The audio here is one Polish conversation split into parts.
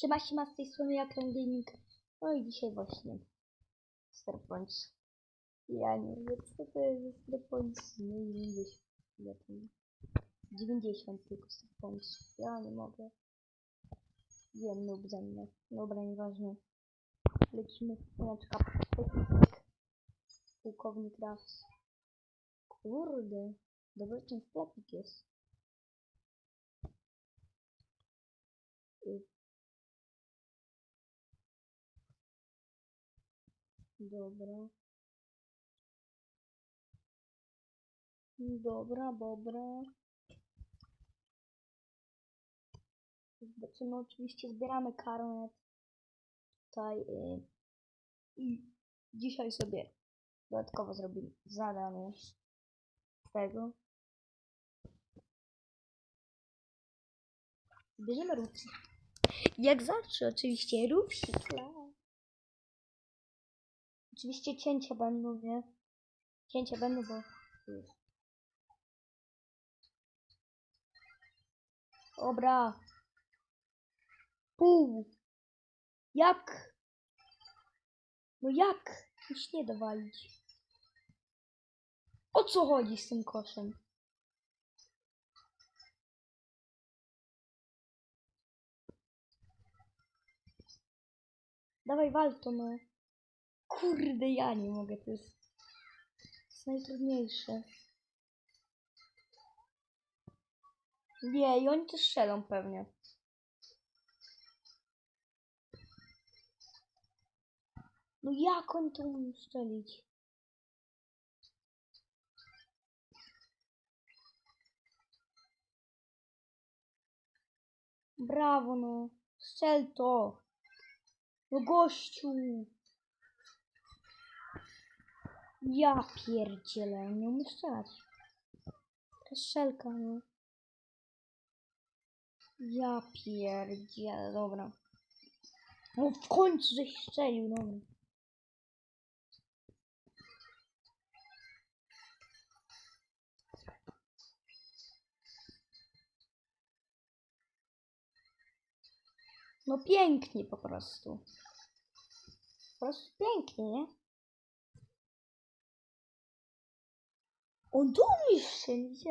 Siema, siema, z tej strony Jakron Gaming. No i dzisiaj właśnie Star Points. Ja nie wiem, co to jest za Star Points. Nie wiem, gdzieś ile to jest. 90 tylko Star Points. Ja nie mogę. Wiem, lub ze mnie. Dobra, nieważne. Lecimy w pyk. Pułkownik raz. Kurde. Dobry ten sklepik jest. Dobra. Dobra, dobra. Zobaczymy, oczywiście zbieramy karnet. Tutaj y, i dzisiaj sobie dodatkowo zrobimy zadanie tego. Bierzemy ruki. Jak zawsze, oczywiście, rusik. Oczywiście cięcia będą, nie? Cięcia będą, bo... Dobra. Pół. Jak? No jak? Już nie dowalić. O co chodzi z tym koszem? Dawaj wal no. Kurde, ja nie mogę, to jest, to jest najtrudniejsze. Nie, i oni też strzelą pewnie. No jak oni to umieją strzelić? Brawo no, strzel to. No gościu. Ja pierdzielę, nie umiem strzelać. Ta strzelka, no. Ja pierdzielę, dobra. No w końcu żeś strzelił, dobra. No pięknie po prostu. Po prostu pięknie, nie? On tu umie strzelić,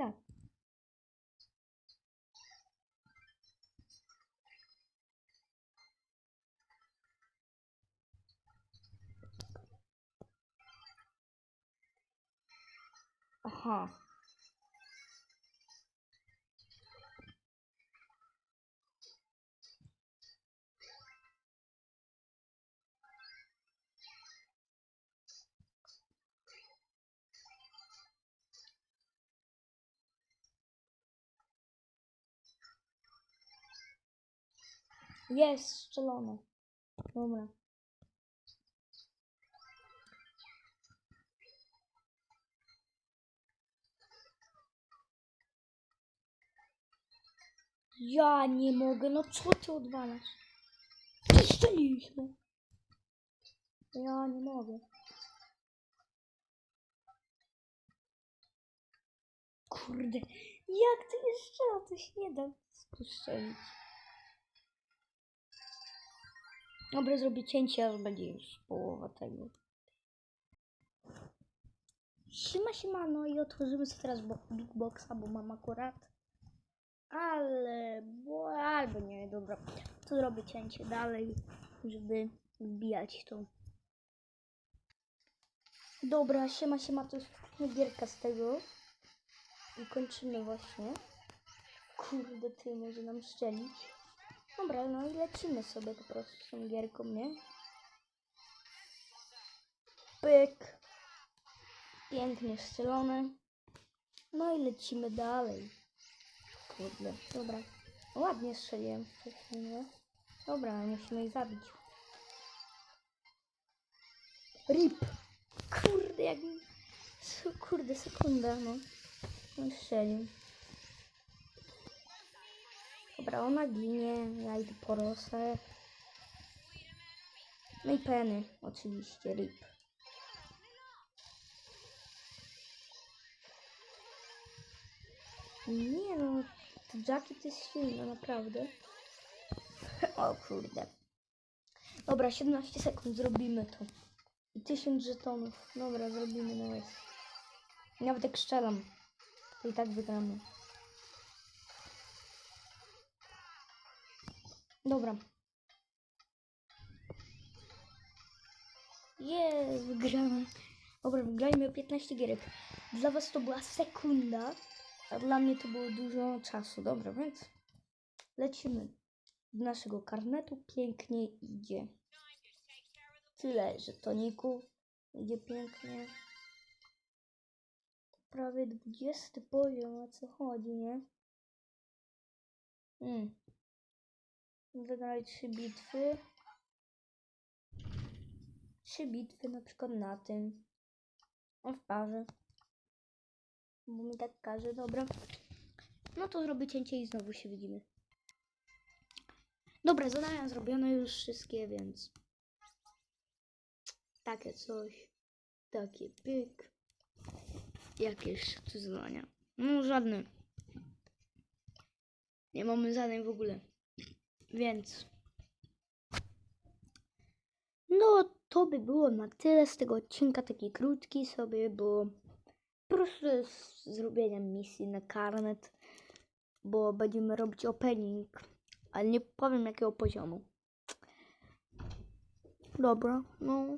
Jest strzelone. Dobra. Ja nie mogę, no co ty odwalasz? Strzeliśmy. Ja nie mogę. Kurde, jak to jeszcze? To się nie da strzelić. Dobra, zrobię cięcie, aż będzie już połowa tego. Siema, siema, no i otworzymy sobie teraz bo- Big Boxa, bo mam akurat. Ale, bo, albo nie, dobra. To zrobię cięcie dalej, żeby wbijać to. Dobra, siema, siema, to jest gierka z tego. I kończymy właśnie. Kurde, ty może nam strzelić. Dobra, no i lecimy sobie po prostu z tą gierką, nie? Pyk. Pięknie strzelone. No i lecimy dalej. Kurde, dobra. Ładnie strzeliłem wcześniej, nie? Dobra, musimy ich zabić. RIP. Kurde, jak... Kurde, sekunda, no. On strzelił. Dobra, ona ginie, ja idę po. No i Penny, oczywiście, RIP. Nie no, to Jackie to jest naprawdę. O kurde. Dobra, 17 sekund, zrobimy to. I 1000 żetonów. Dobra, zrobimy na łez. Nawet jak strzelam, to i tak wygramy. Dobra. Jest, wygramy. Dobra, wygrajmy o 15 gierek. Dla was to była sekunda, a dla mnie to było dużo czasu. Dobra, więc lecimy. Z naszego karnetu pięknie idzie. Tyle żetoników. Idzie pięknie. Prawie 20 poziom, o co chodzi, nie? Hmm. Wygrali trzy bitwy. Trzy bitwy na przykład na tym. W parze. Bo mi tak każe, dobra. No to zrobię cięcie i znowu się widzimy. Dobra, zadania zrobione już wszystkie, więc takie coś. Takie pyk. Jakieś tu zadania? No żadne. Nie mamy zadań w ogóle. Więc no to by było na tyle z tego odcinka, taki krótki sobie, bo po prostu z zrobienia misji na karnet, bo będziemy robić opening, ale nie powiem jakiego poziomu. Dobra, no.